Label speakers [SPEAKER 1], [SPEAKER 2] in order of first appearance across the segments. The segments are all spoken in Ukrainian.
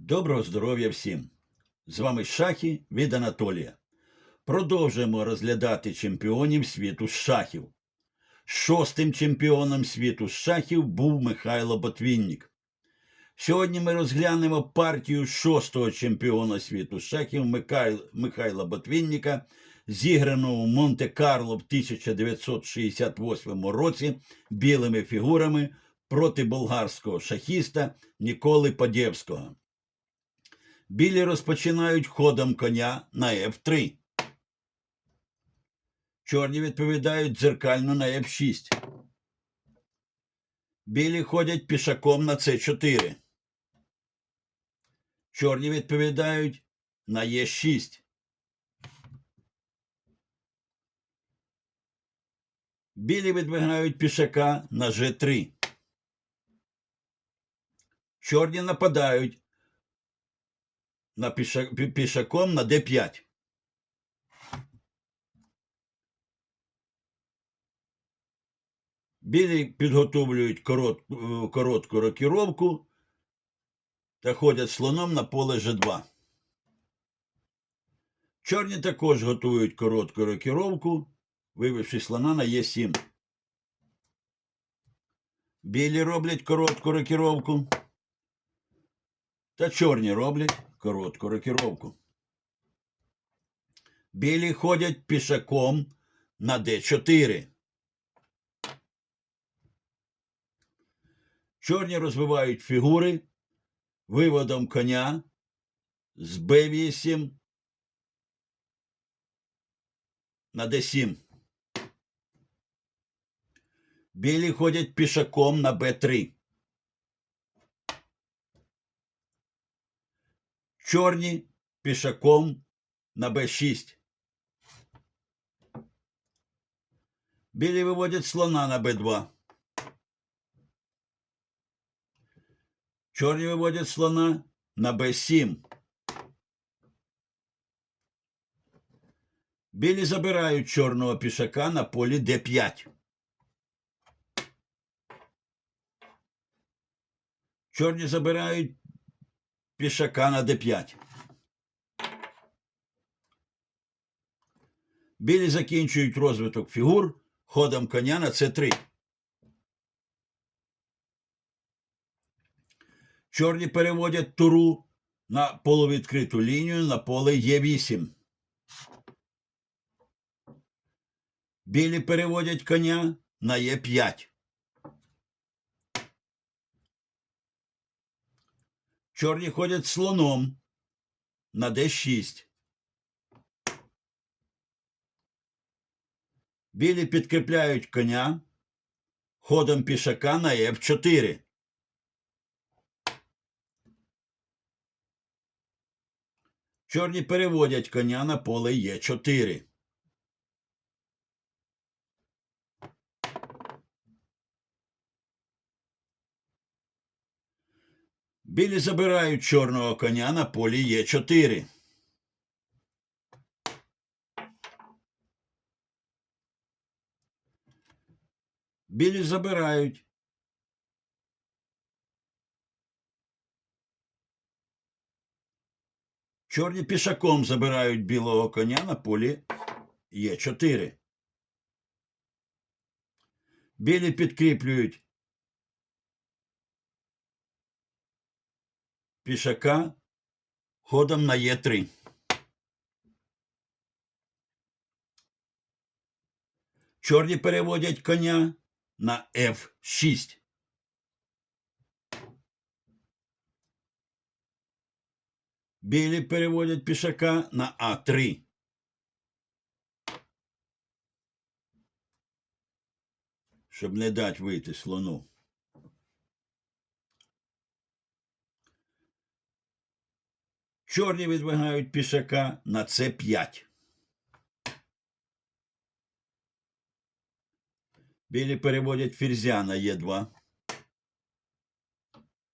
[SPEAKER 1] Доброго здоров'я всім! З вами Шахи від Анатолія. Продовжуємо розглядати чемпіонів світу з шахів. Шостим чемпіоном світу з шахів був Михайло Ботвіннік. Сьогодні ми розглянемо партію шостого чемпіона світу з шахів Михайла Ботвінніка, зіграну у Монте-Карло в 1968 році білими фігурами проти болгарського шахіста Ніколи Подєвського. Білі розпочинають ходом коня на F3. Чорні відповідають дзеркально на F6. Білі ходять пішаком на С4. Чорні відповідають на Е6. Білі відвигають пішака на G3. Чорні нападають на піша, пішаком на d5. Білі підготовлюють корот, е, коротку рокіровку та ходять слоном на поле G2. Чорні також готують коротку рокіровку, вивівши слона на Е7. Білі роблять коротку рокіровку. Та чорні роблять коротку рокіровку. Білі ходять пішаком на Д4. Чорні розвивають фігури виводом коня з Б8 на Д7. Білі ходять пішаком на Б3. Чорні пішаком на Б6. Білі виводять слона на Б2. Чорні виводять слона на Б7. Білі забирають чорного пішака на полі Д5. Чорні забирають пішака на d5. Білі закінчують розвиток фігур ходом коня на c3. Чорні переводять туру на полувідкриту лінію на поле Е8. Білі переводять коня на Е5. Чорні ходять слоном на d6. Білі підкріпляють коня ходом пішака на f4. Чорні переводять коня на поле Е4. Білі забирають чорного коня на полі Е4. Білі забирають. Чорні пішаком забирають білого коня на полі Е4. Білі підкріплюють пішака ходом на Е3. Чорні переводять коня на F6. Білі переводять пішака на А3. Щоб не дати вийти слону. Чорні відвигають пішака на С5. Білі переводять ферзя на Е2.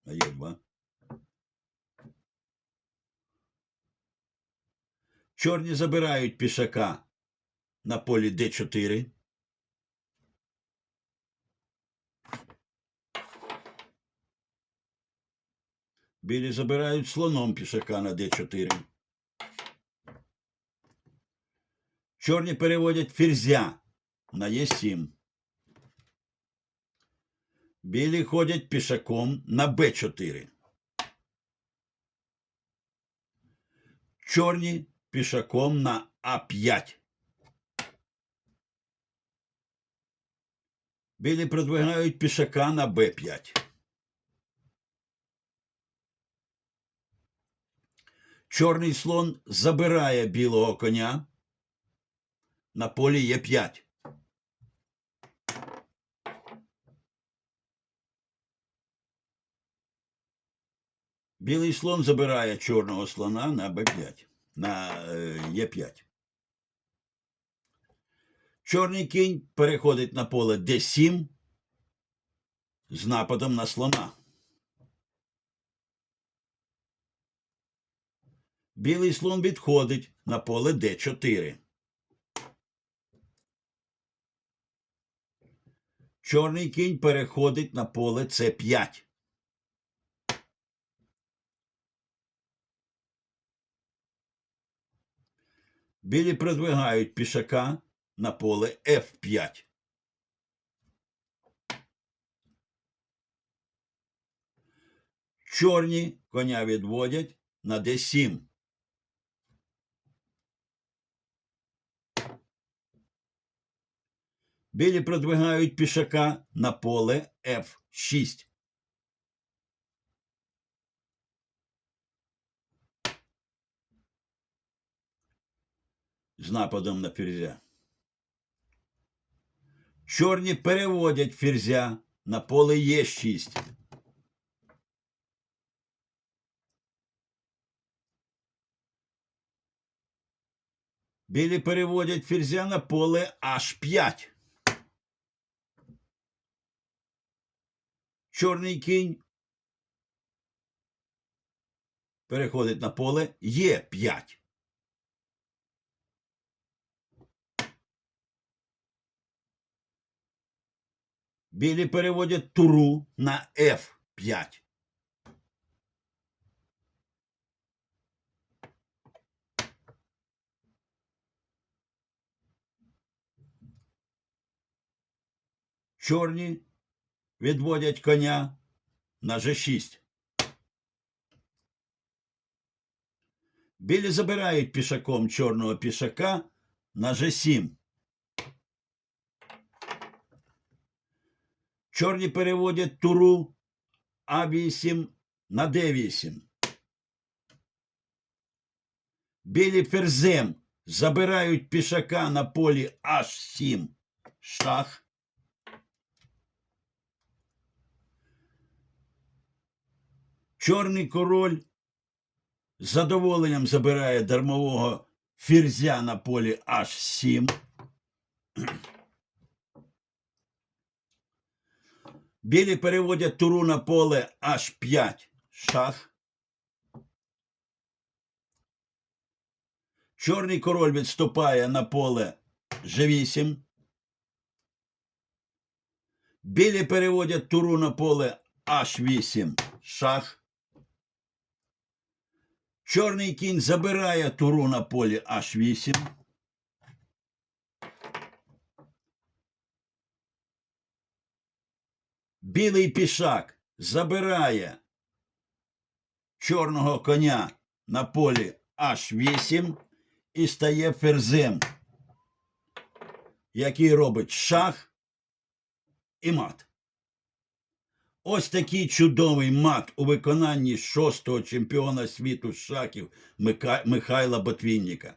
[SPEAKER 1] На Е2. Чорні забирають пішака на полі Д4. Білі забирають слоном пішака на d4. Чорні переводять ферзя на Е7. Білі ходять пішаком на Б4. Чорні пішаком на А5. Білі продвигають пішака на Б5. Чорний слон забирає білого коня на полі Е5. Білий слон забирає чорного слона на Б5, на е, Е5. Чорний кінь переходить на поле Д7 з нападом на слона. Білий слон відходить на поле Д4. Чорний кінь переходить на поле С5. Білі продвигають пішака на поле F5. Чорні коня відводять на D7. Білі продвигають пішака на поле F6. З нападом на ферзя. Чорні переводять ферзя на поле Е6. Білі переводять ферзя на поле H5. Чорний кінь переходить на поле Е5. Білі переводять туру на F5. Чорні відводять коня на G6. Білі забирають пішаком чорного пішака на G7. Чорні переводять туру А8 на Д8. Білі ферзем забирають пішака на полі H7. Шах. Чорний король з задоволенням забирає дармового ферзя на полі H7. Білі переводять туру на поле H5 шах. Чорний король відступає на поле G8. Білі переводять туру на поле H8 шах. Чорний кінь забирає туру на полі H8. Білий пішак забирає чорного коня на полі H8 і стає ферзем, який робить шах і мат. Ось такий чудовий мат у виконанні шостого чемпіона світу шахів Михайла Ботвінніка.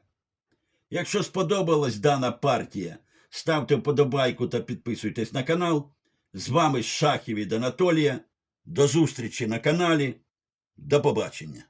[SPEAKER 1] Якщо сподобалась дана партія, ставте вподобайку та підписуйтесь на канал. З вами шахів від Анатолія. До зустрічі на каналі. До побачення.